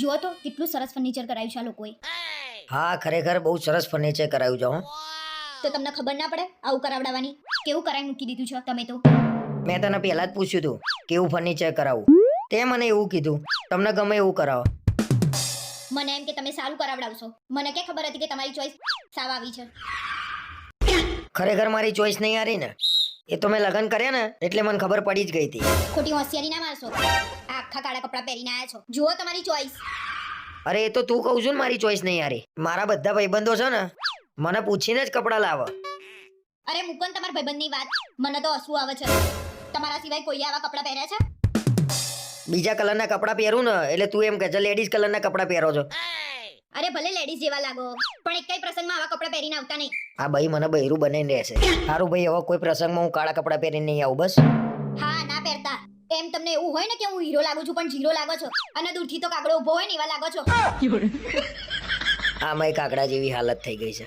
જુઓ તો કેટલું સરસ ફર્નિચર કરાવ્યું છે આ લોકોએ. હા ખરેખર બહુ સરસ ફર્નિચર કરાવ્યું છે હો. તો તમને ખબર ના પડે આવું કરાવડાવવાની? કેવું કરાવી મૂકી દીધું છે તમે તો? મેં તને પહેલા જ પૂછ્યું હતું કેવું ફર્નિચર કરાવું? તે મને એવું કીધું તમને ગમે એવું કરાવો. મને એમ કે તમે સારું કરાવડાવશો. મને કે ખબર હતી કે તમારી ચોઈસ સાવ આવી છે. ખરેખર મારી ચોઈસ નહીં હારી ને? એ તો મેં લગ્ન કર્યા ને એટલે મને ખબર પડી જ ગઈ હતી. ખોટી હોશિયારી ના મારશો. આખા કાળા કપડાં પહેરીને આવ્યા છો. જુઓ તમારી ચોઈસ. અરે એ તો તું કહું છું ને મારી ચોઈસ નહીં યારી મારા બધા ભાઈબંધો છે ને મને પૂછીને જ કપડાં લાવે. અરે મુકન તમારા ભાઈબંધની વાત. મને તો હસવું આવે છે. તમારા સિવાય કોઈ આવા કપડાં પહેર્યા છે? બીજા કલરના કપડાં પહેરું ને એટલે તું એમ કે છે લેડીઝ કલરના કપડાં પહેરો છો. અરે ભલે લેડીઝ જેવા લાગો પણ એક કઈ પ્રસંગમાં આવા કપડાં પહેરીને આવતા નહીં. આ ભાઈ મને બૈરું બનાવીને રહેશે સારું ભાઈ હવે કોઈ પ્રસંગમાં હું કાળા કપડાં પહેરીને નહીં આવું બસ. હા ના પહેરતા. એમ તમને એવું હોય ને કે હું હીરો લાગુ છું પણ જીરો લાગો છો અને દૂરથી તો કાગડો ઊભો હોય ને એવા લાગો છો. આમાં કાગડા જેવી હાલત થઈ ગઈ છે.